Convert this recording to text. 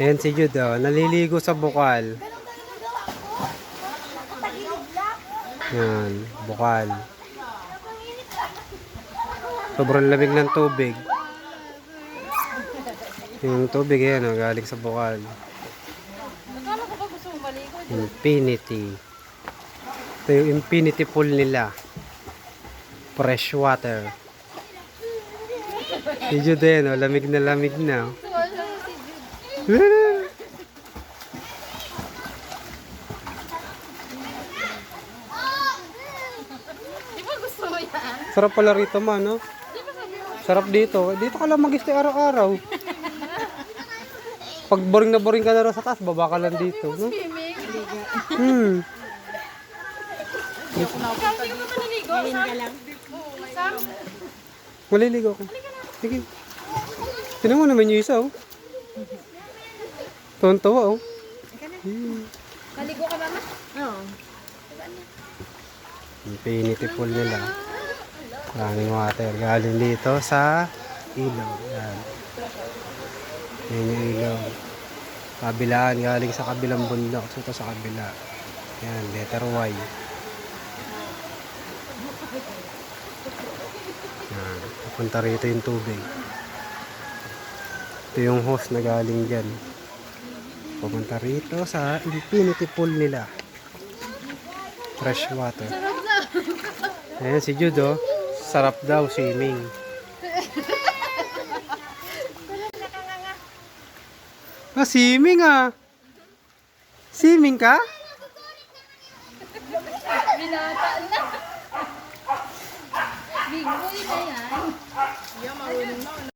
Ayan si Jude, oh. Naliligo sa bukal. Yan, bukal. Sobrang lamig ng tubig. Yung tubig yan, oh, galing sa bukal. Infinity. Ito yung infinity pool nila. Fresh water. Si Jude, yan, oh, lamig na lamig na. oh. Di ba gusto mo? Sarap pala rito man, no? Sarap dito. Dito ka lang mag-stay araw-araw. Pag boring na boring ka na rin sa taas, baba ka lang dito. No? Hmm. Ikaw, hindi ka ba naliligo? Sam? Sam? Maliligo ko. Sige. Tinan mo naman yung isa, oh. Tuwan-tuwa, oh. Hmm. Maligo ka mama? Oo. Infinity pool nila. Maraming water. Galing dito sa ilog. Yan. Yan yung ilog. Kabilaan. Galing sa kabilang bundok. So, ito sa kabila. Yan. Letter Y. Yan. Papunta rito yung tubig. Ito yung hose na galing dyan. Papunta rito sa infinity pool nila. Fresh water. Na. Ayan si Jude, oh. Sarap daw swimming. Ah, swimming ah. Swimming ka? Binata na. Big boy na yan.